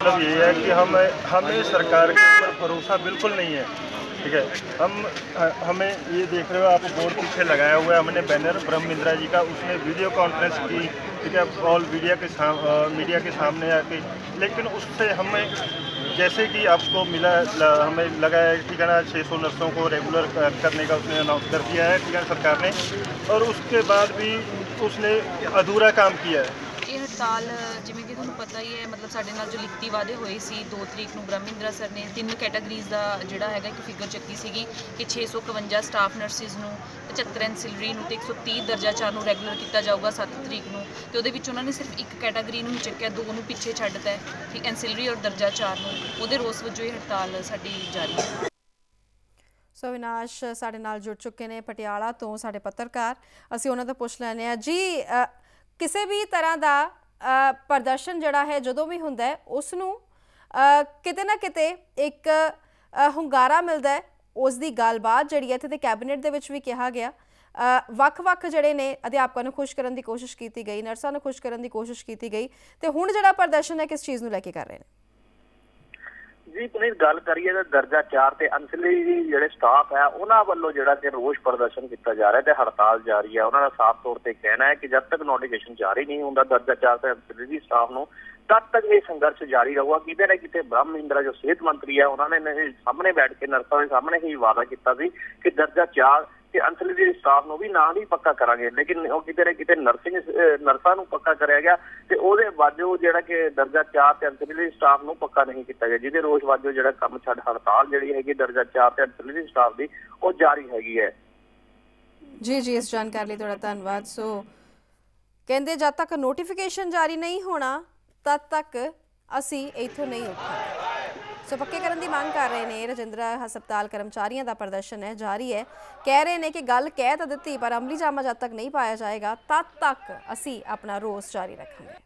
मतलब ये है कि हम, हमें सरकार के ऊपर भरोसा बिल्कुल नहीं है, ठीक है? हम, हमें ये देख रहे हो, आप बोर्ड पीछे लगाया हुआ है, हमने बैनर ब्रह्म इंदिरा जी का, उसने वीडियो कॉन्फ्रेंस की, ठीक है? ऑल मीडिया के साम मीडिया के सामने आके, लेकिन उससे हमें, जैसे कि आपको मिला हमें लगा है ठीक है ना छः सौ नर्सों को रेगुलर करने का उसने अनाउंस कर दिया है, ठीक है, सरकार ने। और उसके बाद भी उसने अधूरा काम किया है ਇਹ ਹੜਤਾਲ ਜਿਵੇਂ ਕਿ ਤੁਹਾਨੂੰ ਪਤਾ ਹੀ ਹੈ ਮਤਲਬ ਸਾਡੇ ਨਾਲ ਜੋ ਲਿਖਤੀ ਵਾਅਦੇ ਹੋਏ ਸੀ 2 ਤਰੀਕ ਨੂੰ ਬ੍ਰਹਮਿੰਦਰਾ ਸਰ ਨੇ ਤਿੰਨ ਕੈਟਾਗਰੀਜ਼ ਦਾ ਜਿਹੜਾ ਹੈਗਾ ਇੱਕ ਫਿਗਰ ਚੱਕੀ ਸੀਗੀ ਕਿ 651 ਸਟਾਫ ਨਰਸਿਸ ਨੂੰ 75 ਐਨਸਿਲਰੀ ਨੂੰ ਤੇ 130 ਦਰਜਾ 4 ਨੂੰ ਰੈਗੂਲਰ ਕੀਤਾ ਜਾਊਗਾ 7 ਤਰੀਕ ਨੂੰ ਤੇ ਉਹਦੇ ਵਿੱਚ ਉਹਨਾਂ ਨੇ ਸਿਰਫ ਇੱਕ ਕੈਟਾਗਰੀ ਨੂੰ ਹੀ ਚੱਕਿਆ ਦੋ ਨੂੰ ਪਿੱਛੇ ਛੱਡਤਾ ਹੈ ਠੀਕ ਐਨਸਿਲਰੀ ਔਰ ਦਰਜਾ 4 ਨੂੰ ਉਹਦੇ ਰੋਸ ਵਜੋਂ ਇਹ ਹੜਤਾਲ ਸਾਡੀ ਜਾਰੀ ਹੈ ਸੋ ਵਿਨਾਸ਼ ਸਾਡੇ ਨਾਲ ਜੁੜ ਚੁੱਕੇ ਨੇ ਪਟਿਆਲਾ ਤੋਂ ਸਾਡੇ ਪੱਤਰਕਾਰ। ਅਸੀਂ ਉਹਨਾਂ ਤੋਂ ਪੁੱਛ ਲੈਣੇ ਆ ਜੀ ਕਿਸੇ ਵੀ ਤਰ੍ਹਾਂ ਦਾ ਪ੍ਰਦਰਸ਼ਨ ਜਿਹੜਾ ਹੈ ਜਦੋਂ ਵੀ ਹੁੰਦਾ ਹੈ ਉਸ ਨੂੰ ਕਿਤੇ ਨਾ ਕਿਤੇ ਇੱਕ ਹੁੰਗਾਰਾ ਮਿਲਦਾ ਹੈ। ਉਸ ਦੀ ਗੱਲਬਾਤ ਜਿਹੜੀ ਹੈ ਇੱਥੇ ਤੇ ਕੈਬਨਿਟ ਦੇ ਵਿੱਚ ਵੀ ਕਿਹਾ ਗਿਆ। ਵੱਖ-ਵੱਖ ਜਿਹੜੇ ਨੇ ਅਧਿਆਪਕਾਂ ਨੂੰ ਖੁਸ਼ ਕਰਨ ਦੀ ਕੋਸ਼ਿਸ਼ ਕੀਤੀ ਗਈ, ਨਰਸਾਂ ਨੂੰ ਖੁਸ਼ ਕਰਨ ਦੀ ਕੋਸ਼ਿਸ਼ ਕੀਤੀ ਗਈ। ਤੇ ਹੁਣ ਜਿਹੜਾ ਪ੍ਰਦਰਸ਼ਨ ਹੈ, ਕਿਸ ਚੀਜ਼ ਨੂੰ ਲੈ ਕੇ ਕਰ ਰਹੇ ਨੇ? ਜੀ, ਪੁਨੀਤ, ਗੱਲ ਕਰੀਏ ਤਾਂ ਦਰਜਾ 4 ਤੇ ਅੰਸਲੀ ਜਿਹੜੇ ਸਟਾਫ ਹੈ, ਉਹਨਾਂ ਵੱਲੋਂ ਜਿਹੜਾ ਕਿ ਰੋਸ ਪ੍ਰਦਰਸ਼ਨ ਕੀਤਾ ਜਾ ਰਿਹਾ ਤੇ ਹੜਤਾਲ ਜਾਰੀ ਹੈ। ਉਹਨਾਂ ਦਾ ਸਾਫ਼ ਤੌਰ ਤੇ ਕਹਿਣਾ ਹੈ ਕਿ ਜਦ ਤੱਕ ਨੋਟੀਫਿਕੇਸ਼ਨ ਜਾਰੀ ਨਹੀਂ ਹੁੰਦਾ, ਦਰਜਾ 4 ਤੇ ਅੰਸਲੀ ਸਟਾਫ ਨੂੰ ਤਦ ਤੱਕ ਇਹ ਸੰਘਰਸ਼ ਜਾਰੀ ਰਹੂਗਾ। ਕਿਤੇ ਨਾ ਕਿਤੇ ਬ੍ਰਹਮ ਮਹਿੰਦਰਾ ਜੋ ਸਿਹਤ ਮੰਤਰੀ ਹੈ, ਉਹਨਾਂ ਨੇ ਨੇ ਸਾਹਮਣੇ ਬੈਠ ਕੇ ਨਰਸਾਂ ਦੇ ਸਾਹਮਣੇ ਹੀ ਵਾਅਦਾ ਕੀਤਾ ਸੀ ਕਿ ਦਰਜਾ 4 ਤੇ ਅੰਤਲੀ ਦੇ ਸਟਾਫ ਨੂੰ ਵੀ ਨਾਲ ਹੀ ਪੱਕਾ ਕਰਾਂਗੇ। ਲੇਕਿਨ ਉਹ ਕਿਤੇ ਨਾ ਕਿਤੇ ਨਰਸਿੰਗ ਨਰਸਾਂ ਨੂੰ ਪੱਕਾ ਕਰਿਆ ਗਿਆ ਤੇ ਉਹਦੇ ਵਾਜੋ ਜਿਹੜਾ ਕਿ ਦਰਜਾ 4 ਤੇ ਅੰਤਲੀ ਸਟਾਫ ਨੂੰ ਪੱਕਾ ਨਹੀਂ ਕੀਤਾ ਗਿਆ। ਜਿਹਦੇ ਰੋਸ ਵਾਜੋ ਜਿਹੜਾ ਕੰਮ ਛੱਡ ਹੜਤਾਲ ਜਿਹੜੀ ਹੈਗੀ ਦਰਜਾ 4 ਤੇ ਅੰਤਲੀ ਸਟਾਫ ਦੀ, ਉਹ ਜਾਰੀ ਹੈਗੀ ਹੈ। ਜੀ ਜੀ, ਇਸ ਜਾਣਕਾਰੀ ਲਈ ਤੁਹਾਡਾ ਧੰਨਵਾਦ। ਸੋ ਕਹਿੰਦੇ, ਜਦ ਤੱਕ ਨੋਟੀਫਿਕੇਸ਼ਨ ਜਾਰੀ ਨਹੀਂ ਹੋਣਾ, ਤਦ ਤੱਕ ਅਸੀਂ ਇੱਥੋਂ ਨਹੀਂ ਉੱਠਾਂਗੇ। ਸੋ ਪੱਕੇ ਕਰਨ ਦੀ ਮੰਗ ਕਰ ਰਹੇ ਨੇ ਰਜਿੰਦਰਾ ਹਸਪਤਾਲ ਕਰਮਚਾਰੀਆਂ ਦਾ ਪ੍ਰਦਰਸ਼ਨ ਹੈ, ਜਾਰੀ ਹੈ। ਕਹਿ ਰਹੇ ਨੇ ਕਿ ਗੱਲ ਕਹਿ ਤਾਂ ਦਿੱਤੀ, ਪਰ ਅਮਲੀ ਜਾਮਾ ਜਦ ਤੱਕ ਨਹੀਂ ਪਾਇਆ ਜਾਏਗਾ, ਤਦ ਤੱਕ ਅਸੀਂ ਆਪਣਾ ਰੋਸ ਜਾਰੀ ਰੱਖਾਂਗੇ।